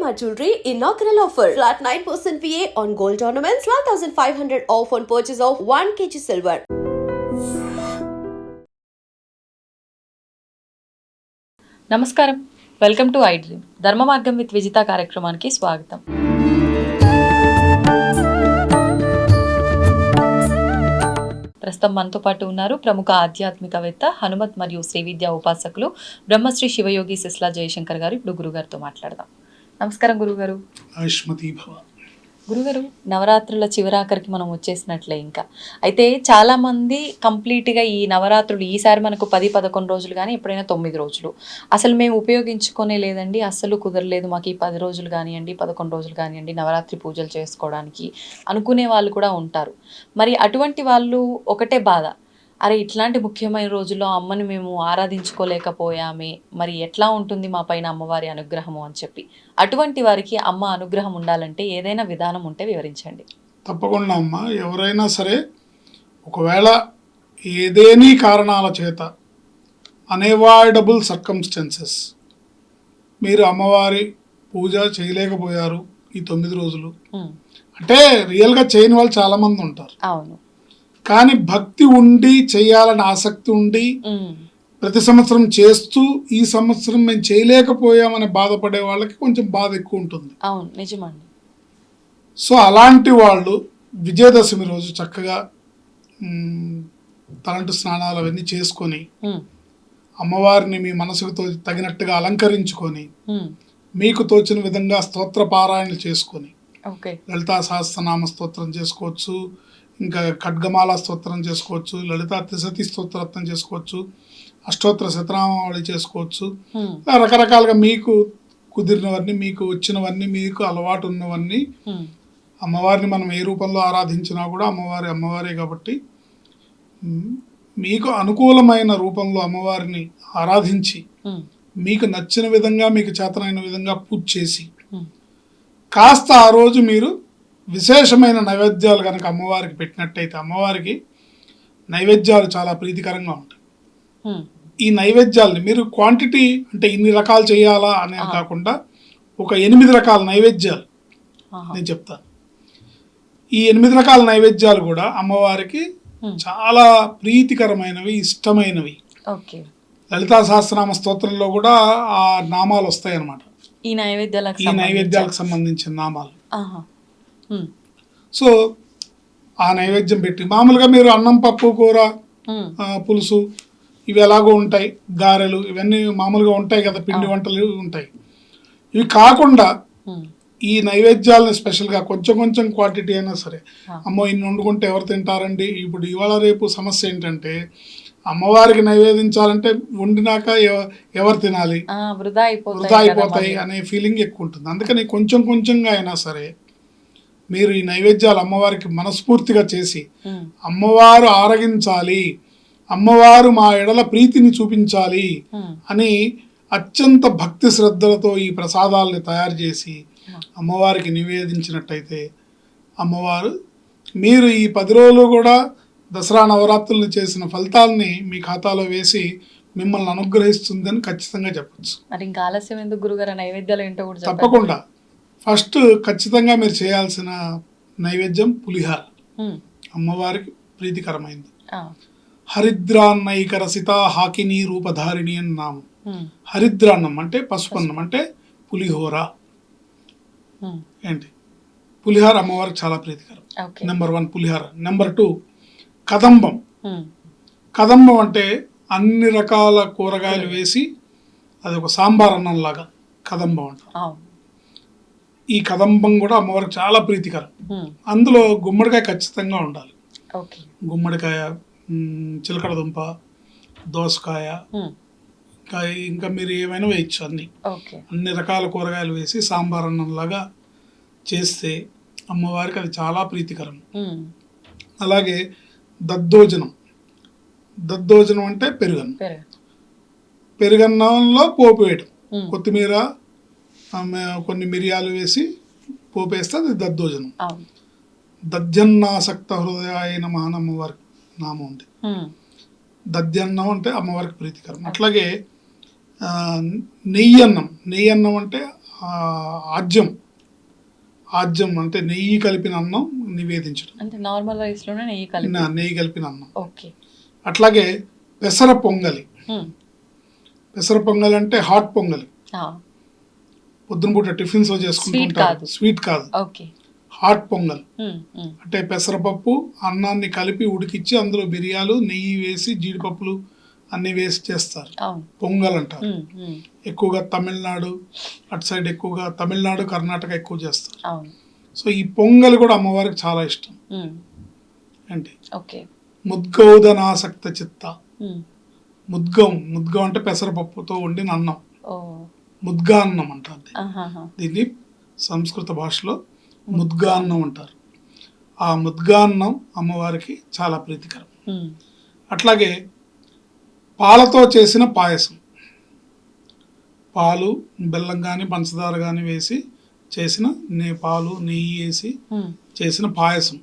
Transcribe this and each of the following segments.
EMR Jewelry inaugural offer. Flat 9% VA on gold ornaments, 12,500 off on purchase of 1 kg silver. నమస్కారం. Welcome to I dream Dharma Margam with Vijitha కార్యక్రమానికి స్వాగతం. ప్రస్తుతం మనతో పాటు ఉన్నారు ప్రముఖ ఆధ్యాత్మికవేత్త హనుమత్ మరియు శ్రీవిద్య ఉపాసకులు బ్రహ్మశ్రీ శివయోగి సిస్లా జయశంకర్ గారు. ఇప్పుడు గురుగారితో మాట్లాడదాం. నమస్కారం గురుగారు. గురుగారు నవరాత్రుల చివరాఖరికి మనం వచ్చేసినట్లే ఇంకా. అయితే చాలా మంది కంప్లీట్గా ఈ నవరాత్రులు ఈసారి మనకు పది పదకొండు రోజులు కానీ ఎప్పుడైనా తొమ్మిది రోజులు. అసలు మేము ఉపయోగించుకునే లేదండి అస్సలు కుదరలేదు మాకు ఈ పది రోజులు కానివ్వండి పదకొండు రోజులు కానివ్వండి నవరాత్రి పూజలు చేసుకోవడానికి అనుకునే వాళ్ళు కూడా ఉంటారు. మరి అటువంటి వాళ్ళు ఒకటే బాధ. అరే ఇట్లాంటి ముఖ్యమైన రోజుల్లో అమ్మని మేము ఆరాధించుకోలేకపోయామే. మరి ఎట్లా ఉంటుంది మా పైన అమ్మవారి అనుగ్రహము అని చెప్పి. అటువంటి వారికి అమ్మ అనుగ్రహం ఉండాలంటే ఏదైనా విధానం ఉంటే వివరించండి. తప్పకుండా అమ్మ. ఎవరైనా సరే ఒకవేళ ఏదేని కారణాల చేత అన్అవాయిడబుల్ సర్కమ్స్టెన్సెస్ మీరు అమ్మవారి పూజ చేయలేకపోయారు ఈ తొమ్మిది రోజులు. అంటే రియల్గా చేయని వాళ్ళు చాలామంది ఉంటారు. అవును. కానీ భక్తి ఉండి చేయాలని ఆసక్తి ఉండి ప్రతి సంవత్సరం చేస్తూ ఈ సంవత్సరం మేము చేయలేకపోయామని బాధపడే వాళ్ళకి కొంచెం బాధ ఎక్కువ ఉంటుంది. అవును నిజమండి. సో అలాంటి వాళ్ళు విజయదశమి రోజు చక్కగా తలంటు స్నానాలు అవన్నీ చేసుకొని అమ్మవారిని మీ మనసుకు తో తగినట్టుగా అలంకరించుకొని మీకు తోచిన విధంగా స్తోత్ర పారాయణలు చేసుకొని లలితా సహస్రనామ స్తోత్రం చేసుకోవచ్చు. ఇంకా ఖడ్గమాల స్తోత్రం చేసుకోవచ్చు లలితా త్రిశతి స్తోత్రత్నం చేసుకోవచ్చు అష్టోత్తర శతనామావళి చేసుకోవచ్చు. రకరకాలుగా మీకు కుదిరినవన్నీ మీకు వచ్చినవన్నీ మీకు అలవాటు ఉన్నవన్నీ అమ్మవారిని మనం ఏ రూపంలో ఆరాధించినా కూడా అమ్మవారి అమ్మవారే కాబట్టి మీకు అనుకూలమైన రూపంలో అమ్మవారిని ఆరాధించి మీకు నచ్చిన విధంగా మీకు చేతనైన విధంగా పూజ చేసి కాస్త ఆ రోజు మీరు విశేషమైన నైవేద్యాలు కనుక అమ్మవారికి పెట్టినట్టయితే అమ్మవారికి నైవేద్యాలు చాలా ప్రీతికరంగా ఉంటాయి. ఈ నైవేద్యాలని మీరు క్వాంటిటీ అంటే ఇన్ని రకాలు చేయాలా అనేది కాకుండా ఒక ఎనిమిది రకాల నైవేద్యాలు నేను చెప్తాను. ఈ ఎనిమిది రకాల నైవేద్యాలు కూడా అమ్మవారికి. చాలా ప్రీతికరమైనవి ఇష్టమైనవి. లలితా సహస్రనామ స్తోత్రంలో కూడా ఆ నామాలు వస్తాయి అన్నమాట ఈ నైవేద్యాలకు ఈ సంబంధించి- నైవేద్యాలకు సంబంధించిన నామాలు. సో ఆ నైవేద్యం పెట్టి మామూలుగా మీరు అన్నం పప్పు కూర పులుసు ఇవి ఎలాగో ఉంటాయి గారెలు ఇవన్నీ మామూలుగా ఉంటాయి కదా పిండి వంటలు ఉంటాయి. ఇవి కాకుండా ఈ నైవేద్యాలను స్పెషల్గా కొంచెం కొంచెం క్వాంటిటీ అయినా సరే. అమ్మో ఇన్ని వండుకుంటే ఎవరు తింటారండి? ఇప్పుడు ఇవాళ రేపు సమస్య ఏంటంటే అమ్మవారికి నైవేదించాలంటే వండినాక ఎవ- ఎవరు తినాలి? వృధా అయిపోతాయి. అనే ఫీలింగ్ ఎక్కువ ఉంటుంది. అందుకని కొంచెం కొంచెంగా అయినా సరే మీరు ఈ నైవేద్యాలు అమ్మవారికి మనస్ఫూర్తిగా చేసి అమ్మవారు ఆరగించాలి అమ్మవారు మా ఎడల ప్రీతిని చూపించాలి అని అత్యంత భక్తి శ్రద్ధలతో ఈ ప్రసాదాలని తయారు చేసి అమ్మవారికి నివేదించినట్టయితే అమ్మవారు మీరు ఈ పది రోజులు కూడా దసరా నవరాత్రులు చేసిన ఫలితాలని మీ ఖాతాలో వేసి మిమ్మల్ని అనుగ్రహిస్తుందని ఖచ్చితంగా చెప్పచ్చు. మరి ఇంకా ఆలస్యం ఎందుకు గురుగారు? నైవేద్యాలు ఏంటో కూడా తప్పకుండా. ఫస్ట్ ఖచ్చితంగా మీరు చేయాల్సిన నైవేద్యం పులిహార. అమ్మవారికి ప్రీతికరమైంది. హరిద్రాన్నైక రసిత హాకిని రూపధారిణి అని నామం. హరిద్రాన్నం అంటే పసుపన్నం అంటే పులిహోర. ఏంటి? పులిహార అమ్మవారికి చాలా ప్రీతికరం. నెంబర్ వన్ పులిహార. నెంబర్ టూ కదంబం. కదంబం అంటే అన్ని రకాల కూరగాయలు వేసి అది ఒక సాంబార్ అన్నం లాగా కదంబం అంటారు. ఈ కదంబం కూడా అమ్మవారికి చాలా ప్రీతికరం. అందులో గుమ్మడికాయ ఖచ్చితంగా ఉండాలి. గుమ్మడికాయ మ్, చిలకడ దుంప దోసకాయ ఇంకా ఇంకా మీరు ఏమైనా వేయచ్చు అన్ని. అన్ని రకాల కూరగాయలు వేసి సాంబార్ అన్నంలాగా చేస్తే అమ్మవారికి అది చాలా ప్రీతికరం. అలాగే దద్దోజనం. దద్దోజనం అంటే పెరుగన్నం. పెరుగు పెరుగన్నంలో పోపు వేయడం కొత్తిమీర కొన్ని మిరియాలు వేసి పోపు వేస్తే అది దద్దోజనం. అవును. దధ్యన్నాసక్త హృదయాయ నమః అమ్మవారికి నామం ఉంది. ఉమ్, దధ్యన్నం అంటే అమ్మవారికి ప్రీతికరం. అట్లాగే నెయ్యి అన్నం నెయ్యి అన్నం అంటే ఆజ్యం. ఆజ్యం అంటే నెయ్యి కలిపిన అన్నం నివేదించడం. అంటే నార్మల్ రైస్లోనే నెయ్యి కలిపి. నా- నెయ్యి కలిపిన అన్నం. ఓకే. అట్లాగే పెసర పొంగలి. పెసర పొంగలి అంటే హాట్ పొంగలి. పొద్దున పూట టిఫిన్స్ చేసుకుంటుంటారు. స్వీట్ కాదు. హాట్ పొంగల్. Um, um. అంటే పెసరపప్పు అన్నాన్ని కలిపి ఉడికిచ్చి అందులో బిర్యాలు నెయ్యి వేసి జీడిపప్పులు అన్ని వేసి చేస్తారు. పొంగల్ అంటారు. ఉమ్. ఎక్కువగా తమిళనాడు అటు సైడ్ ఎక్కువగా తమిళనాడు కర్ణాటక ఎక్కువ చేస్తారు. సో ఈ పొంగల్ కూడా అమ్మవారికి చాలా ఇష్టం. ఓకే ముద్గౌదనాసక్త చిత్త. ముద్గం ముద్గం అంటే పెసరపప్పుతో వండిన అన్నం. ఓ ముద్గా అన్నం అంటారు దీన్ని. సంస్కృత భాషలో ముద్గా అన్నం అంటారు. ఆ ముద్గా అన్నం అమ్మవారికి చాలా ప్రీతికరం. అట్లాగే పాలతో చేసిన పాయసం. పాలు బెల్లం కానీ పంచదార కానీ వేసి చేసిన నే పాలు నెయ్యి వేసి. చేసిన పాయసం.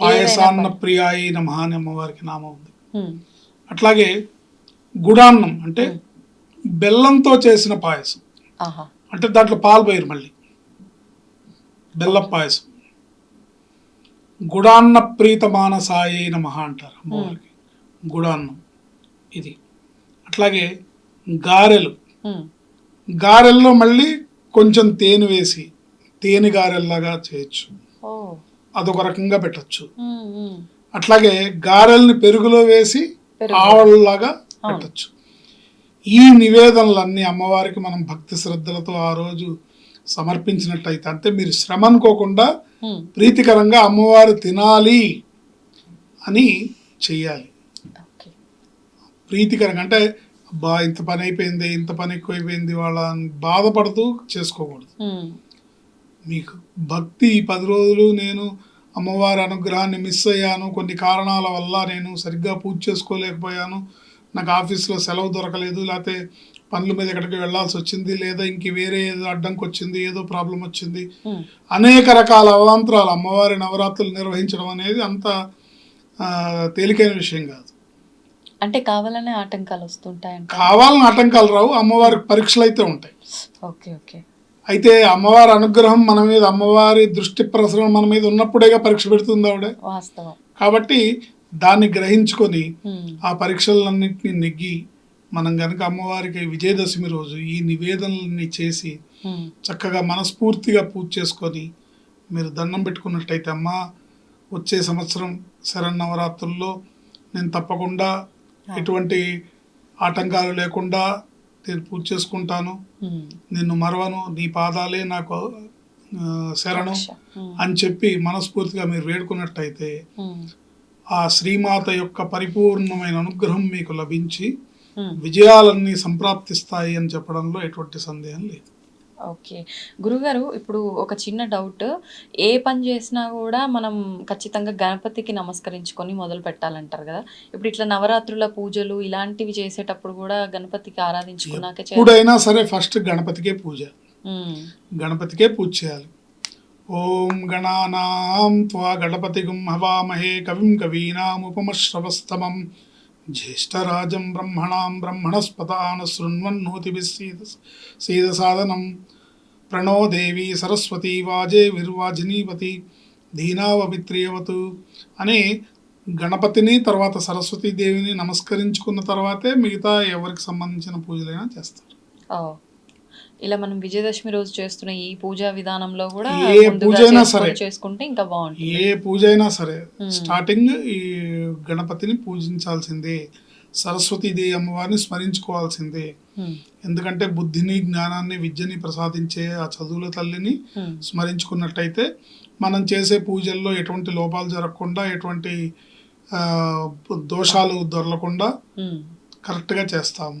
పాయసాన్న ప్రియాయి నమః అని అమ్మవారికి నామం ఉంది. అట్లాగే గుడాన్నం అంటే బెల్లంతో చేసిన పాయసం. అంటే దాంట్లో పాలు పోయారు మళ్ళీ. బెల్ల పాయసం. గుడాన్న ప్రీత మానసాయే నమః అంటారు అమ్మవారికి గుడాన్నం. ఇది. అట్లాగే గారెలు. గారెల్లో మళ్ళీ కొంచెం తేనె వేసి తేనె గారెల్లాగా చేయొచ్చు. అదొక రకంగా పెట్టచ్చు. అట్లాగే గారెల్ని పెరుగులో వేసి. ఆవళ్ళలాగా పెట్టచ్చు. ఈ నివేదనలన్నీ అమ్మవారికి మనం భక్తి శ్రద్ధలతో ఆ రోజు సమర్పించినట్టయితే అంటే మీరు శ్రమ అనుకోకుండా ప్రీతికరంగా అమ్మవారు తినాలి అని చెయ్యాలి. ప్రీతికరంగా అంటే బా ఇంత పని అయిపోయింది ఇంత పని ఎక్కువైపోయింది వాళ్ళ బాధపడుతూ చేసుకోకూడదు. మీకు భక్తి ఈ పది రోజులు నేను అమ్మవారి అనుగ్రహాన్ని మిస్ అయ్యాను కొన్ని కారణాల వల్ల నేను సరిగ్గా పూజ చేసుకోలేకపోయాను నాకు ఆఫీస్లో సెలవు దొరకలేదు లేకపోతే పనుల మీద ఎక్కడికి వెళ్ళాల్సి వచ్చింది లేదా ఇంక వేరే ఏదో అడ్డంకి వచ్చింది ఏదో ప్రాబ్లం వచ్చింది. అనేక రకాల అవాంతరాలు అమ్మవారి నవరాత్రులు నిర్వహించడం అనేది అంత తేలికైన విషయం కాదు. అంటే కావాలనే ఆటంకాలు వస్తుంటాయంట కావాలని ఆటంకాలు రావు అమ్మవారికి పరీక్షలు అయితే ఉంటాయి. Okay okay. అయితే అమ్మవారి అనుగ్రహం మన మీద అమ్మవారి దృష్టి ప్రసరణ మన మీద ఉన్నప్పుడేగా పరీక్ష పెడుతుంది ఆవిడ. వాస్తవం. కాబట్టి దాన్ని గ్రహించుకొని ఆ పరీక్షలన్నింటినీ నెగ్గి మనం గనక అమ్మవారికి విజయదశమి రోజు ఈ నివేదనలన్నీ చేసి చక్కగా మనస్ఫూర్తిగా పూజ చేసుకొని మీరు దండం పెట్టుకున్నట్టయితే అమ్మ వచ్చే సంవత్సరం శరన్నవరాత్రుల్లో నేను తప్పకుండా ఎటువంటి ఆటంకాలు లేకుండా నేను పూజ చేసుకుంటాను. నిన్ను మరవను నీ పాదాలే నాకు శరణం అని చెప్పి మనస్ఫూర్తిగా మీరు వేడుకున్నట్టయితే ఆ శ్రీమాత యొక్క పరిపూర్ణమైన అనుగ్రహం మీకు లభించి ఉమ్. విజయాలన్నీ సంప్రాప్తిస్తాయి అని చెప్పడంలో ఎటువంటి సందేహం లేదు. ఓకే. గురుగారు ఇప్పుడు ఒక చిన్న డౌట్. ఏ పని చేసినా కూడా మనం ఖచ్చితంగా గణపతికి నమస్కరించుకొని మొదలు పెట్టాలంటారు కదా. ఇప్పుడు ఇట్లా నవరాత్రుల పూజలు ఇలాంటివి చేసేటప్పుడు కూడా గణపతికి ఆరాధించుకున్నాకే ఎప్పుడైనా సరే ఫస్ట్ గణపతికే పూజ. ఉమ్, గణపతికే పూజ చేయాలి. ఓం గణానాం త్వా గణపతి హవామహే కవిం కవీనాముపమశ్రవస్తమం. జ్యేష్ఠరాజం బ్రహ్మణాం బ్రహ్మణస్పతాన శృణ్వన్నోతిభిः సీద సీదసాదనం. ప్రణో దేవి సరస్వతి వాజే విర్వాజినీపతి దీనావమిత్రియవతు అని గణపతిని తర్వాత సరస్వతీదేవిని నమస్కరించుకున్న తర్వాతే మిగతా ఎవరికి సంబంధించిన పూజలైనా చేస్తారు. ఇలా మనం విజయదశమి రోజు చేస్తున్న ఈ పూజా విధానంలో కూడా ఏ పూజైనా చేసుకొని సరే. చేసుకుంటే ఇంకా బాగుంటుంది. ఏ పూజ అయినా సరే స్టార్టింగ్ ఈ గణపతిని పూజించాల్సిందే సరస్వతీదేవి అమ్మవారిని స్మరించుకోవాల్సిందే. ఎందుకంటే బుద్ధిని జ్ఞానాన్ని విద్యని ప్రసాదించే ఆ చదువుల తల్లిని స్మరించుకున్నట్టయితే మనం చేసే పూజల్లో ఎటువంటి లోపాలు జరగకుండా ఎటువంటి దోషాలు దొరలకుండా. కరెక్ట్గా చేస్తాము.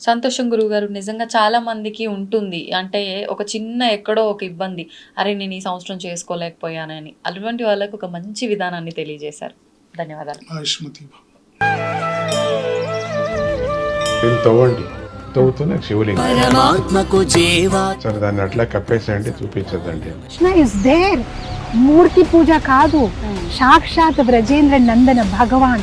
సంతోషం గురువు గారు నిజంగా చాలా మందికి ఉంటుంది. అంటే ఒక చిన్న ఎక్కడో ఒక ఇబ్బంది అరే నేను ఈ సంవత్సరం చేసుకోలేకపోయానని. అటువంటి వాళ్ళకు ఒక మంచి విధానాన్ని తెలియజేశారు. ధన్యవాదాలు. ఆయుష్మతి. భవ దీన్ని తవ్వండి. తవ్వుతూనే శివలింగం. పరమాత్మకు జీవా. సరే దాన్ని అట్లా కప్పేసేయండి చూపించదండి కృష్ణ ఇస్ దేర్ మూర్తి పూజ కాదు. సాక్షాత్ బ్రజేంద్ర నందన భగవాన్.